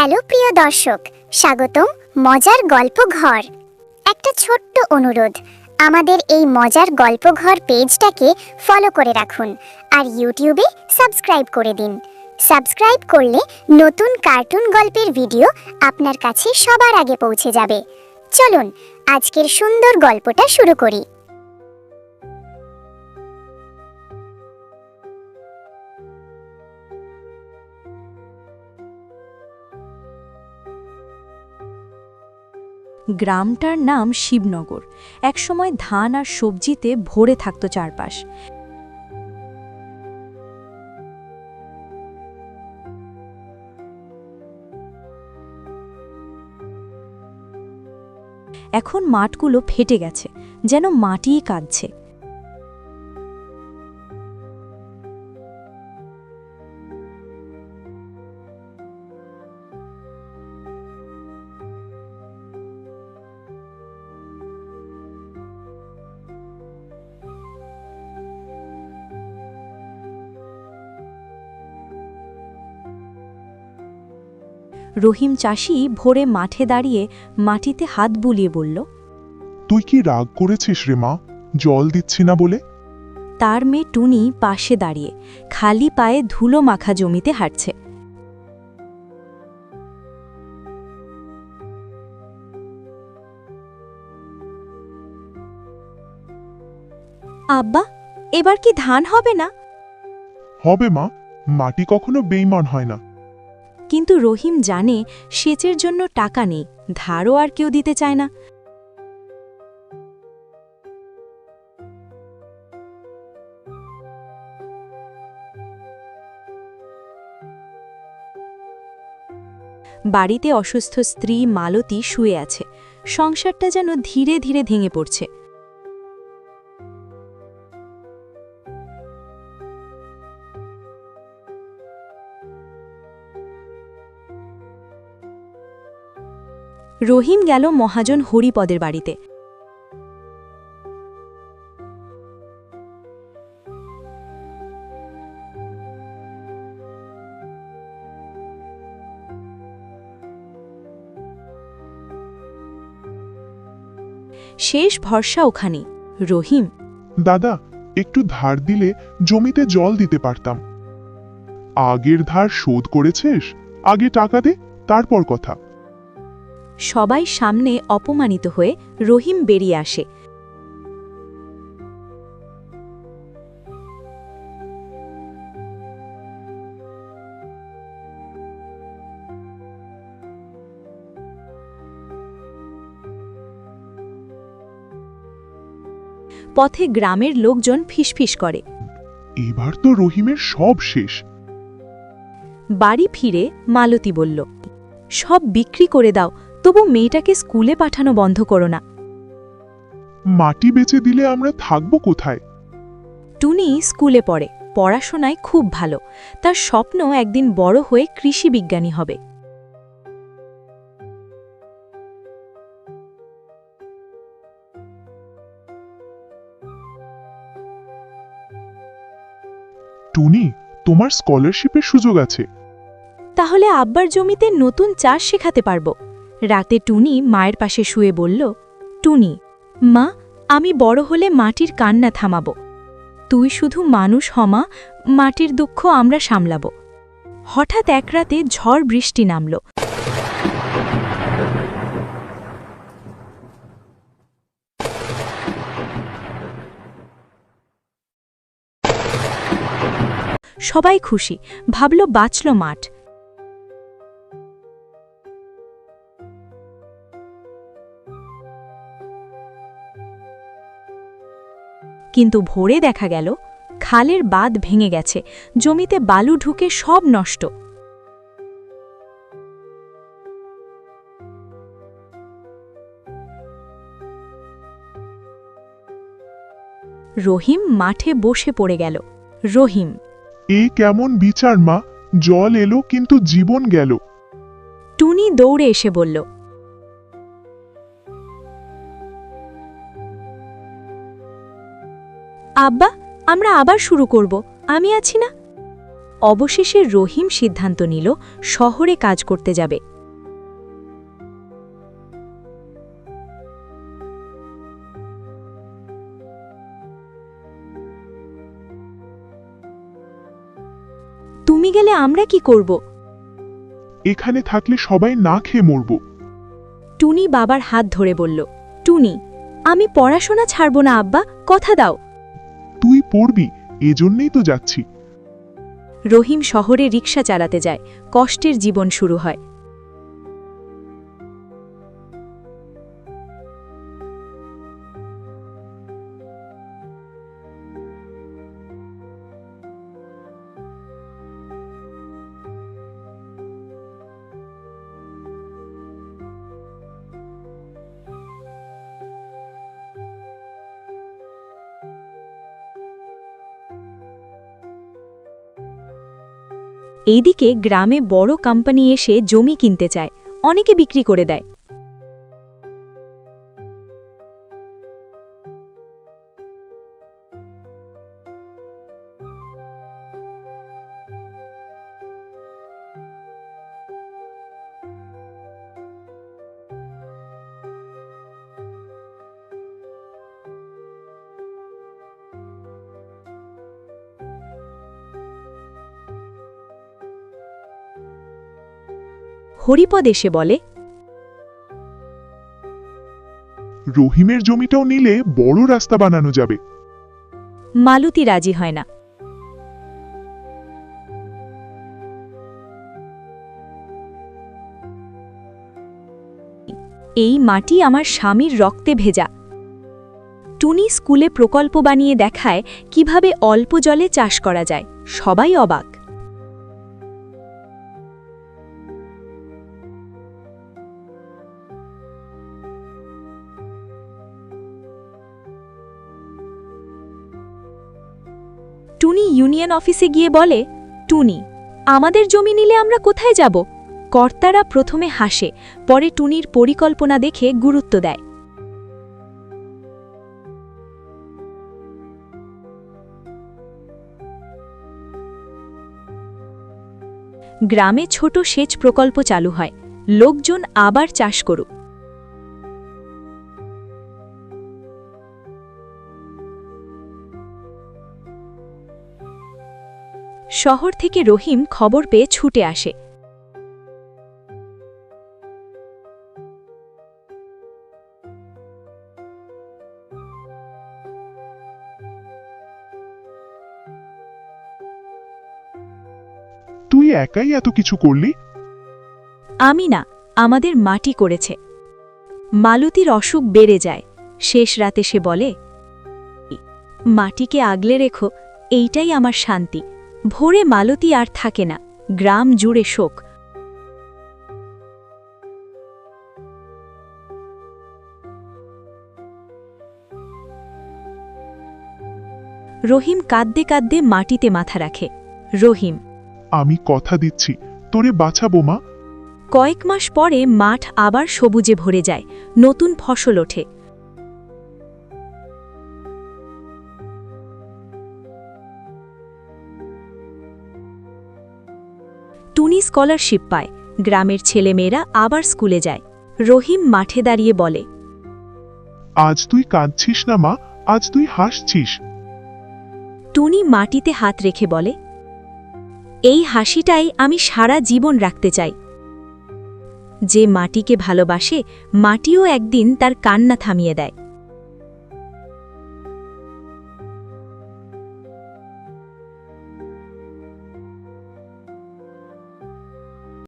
Hello প্রিয় দর্শক, স্বাগতম মজার গল্প ঘর। একটা ছোট্ট অনুরোধ, আমাদের এই মজার গল্প ঘর পেজটাকে ফলো করে রাখুন আর ইউটিউবে সাবস্ক্রাইব করে দিন। সাবস্ক্রাইব করলে নতুন কার্টুন গল্পের ভিডিও আপনার কাছে সবার আগে পৌঁছে যাবে। চলুন, আজকের সুন্দর গল্পটা শুরু করি। গ্রামটার নাম শিবনগর। একসময় ধান আর সবজিতে ভরে থাকত চারপাশ। এখন মাঠগুলো ফেটে গেছে, যেন মাটিই কাঁদছে। রহিম চাষি ভোরে মাঠে দাঁড়িয়ে মাটিতে হাত বুলিয়ে বলল তুই কি রাগ করেছিস রে মা? জল দিচ্ছি না বলে? তার মেয়ে টুনি পাশে দাঁড়িয়ে খালি পায়ে ধুলো মাখা জমিতে হাঁটছে। আব্বা এবার কি ধান হবে না? হবে মা মাটি কখনো বেইমান হয় না। কিন্তু রহিম জানে সেচের জন্য টাকা নেই, ধারও আর কেউ দিতে চায় না। বাড়িতে অসুস্থ স্ত্রী মালতী শুয়ে আছে। সংসারটা যেন ধীরে ধীরে ভেঙে পড়ছে। রহিম গেল মহাজন হরিপদের বাড়িতে। শেষ ভরসা ওখানে। রহিম, দাদা, একটু ধার দিলে জমিতে জল দিতে পারতাম। আগের ধার শোধ করেছিস? আগে টাকা দে, তারপর কথা। সবাই সামনে অপমানিত হয়ে রহিম বেরিয়ে আসে। পথে গ্রামের লোকজন ফিসফিস করে। এবার তো রহিমের সব শেষ। বাড়ি ফিরে মালতী বলল সব বিক্রি করে দাও তবু মেয়েটাকে স্কুলে পাঠানো বন্ধ করো না। মাটি বেচে দিলে আমরা থাকব কোথায়? টুনি স্কুলে পড়ে। পড়াশোনায় খুব ভালো। তার স্বপ্ন একদিন বড় হয়ে কৃষি বিজ্ঞানী হবে। টুনি তোমার স্কলারশিপের সুযোগ আছে। তাহলে আব্বার জমিতে নতুন চাষ শেখাতে পারব। রাতে টুনি মায়ের পাশে শুয়ে বলল, টুনি, মা, আমি বড় হলে মাটির কান্না থামাব। তুই শুধু মানুষ হমা মাটির দুঃখ আমরা সামলাব। হঠাৎ এক রাতে ঝড় বৃষ্টি নামল। সবাই খুশি, ভাবল বাঁচল মাঠ। কিন্তু ভোরে দেখা গেল খালের বাঁধ ভেঙে গেছে জমিতে বালু ঢুকে সব নষ্ট। রহিম মাঠে বসে পড়ে গেল। রহিম এ কেমন বিচার মা জল এলো কিন্তু জীবন গেল। টুনি দৌড়ে এসে বলল আব্বা আমরা আবার শুরু করব। আমি আছি না। অবশেষে রহিম সিদ্ধান্ত নিল শহরে কাজ করতে যাবে। তুমি গেলে আমরা কি করব? এখানে থাকলে সবাই না খেয়ে মরব। টুনি বাবার হাত ধরে বলল টুনি আমি পড়াশোনা ছাড়ব না আব্বা কথা দাও। পড়বি এজন্যই তো যাচ্ছি। রহিম শহরে রিক্সা চালাতে যায় কষ্টের জীবন শুরু হয়। এইদিকে গ্রামে বড় কোম্পানি এসে জমি কিনতে চায় অনেকে বিক্রি করে দেয়। হরিপদ এসে বলে রহিমের জমিটাও নিলে বড় রাস্তা বানানো যাবে। মালতী রাজি হয় না। এই মাটি আমার স্বামীর রক্তে ভেজা। টুনি স্কুলে প্রকল্প বানিয়ে দেখায় কীভাবে অল্প জলে চাষ করা যায় সবাই অবাক। ইউনিয়ন অফিসে গিয়ে বলে, টুনি, আমাদের জমি নিলে আমরা কোথায় যাব? কর্তারা প্রথমে হাসে, পরে টুনির পরিকল্পনা দেখে গুরুত্ব দেয়। গ্রামে ছোট সেচ প্রকল্প চালু হয়, লোকজন আবার চাষ করুক। শহর থেকে রহিম খবর পেয়ে ছুটে আসে। তুই একাই এত কিছু করলি? আমি না আমাদের মাটি করেছে। মালতীর অসুখ বেড়ে যায়। শেষ রাতে সে বলে মাটিকে আগলে রেখো এইটাই আমার শান্তি। ভোরে মালতী আর থাকে না গ্রাম জুড়ে শোক। রহিম কাঁদতে কাঁদতে মাটিতে মাথা রাখে। রহিম আমি কথা দিচ্ছি তোরে বাঁচাবো মা। কয়েক মাস পরে মাঠ আবার সবুজে ভরে যায় নতুন ফসল ওঠে। টুনি স্কলারশিপ পায়। গ্রামের ছেলেমেয়েরা আবার স্কুলে যায়। রহিম মাঠে দাঁড়িয়ে বলে আজ তুই কাঁদছিস না মা আজ তুই হাসছিস। টুনি মাটিতে হাত রেখে বলে এই হাসিটাই আমি সারা জীবন রাখতে চাই। যে মাটিকে ভালোবাসে মাটিও একদিন তার কান্না থামিয়ে দেয়।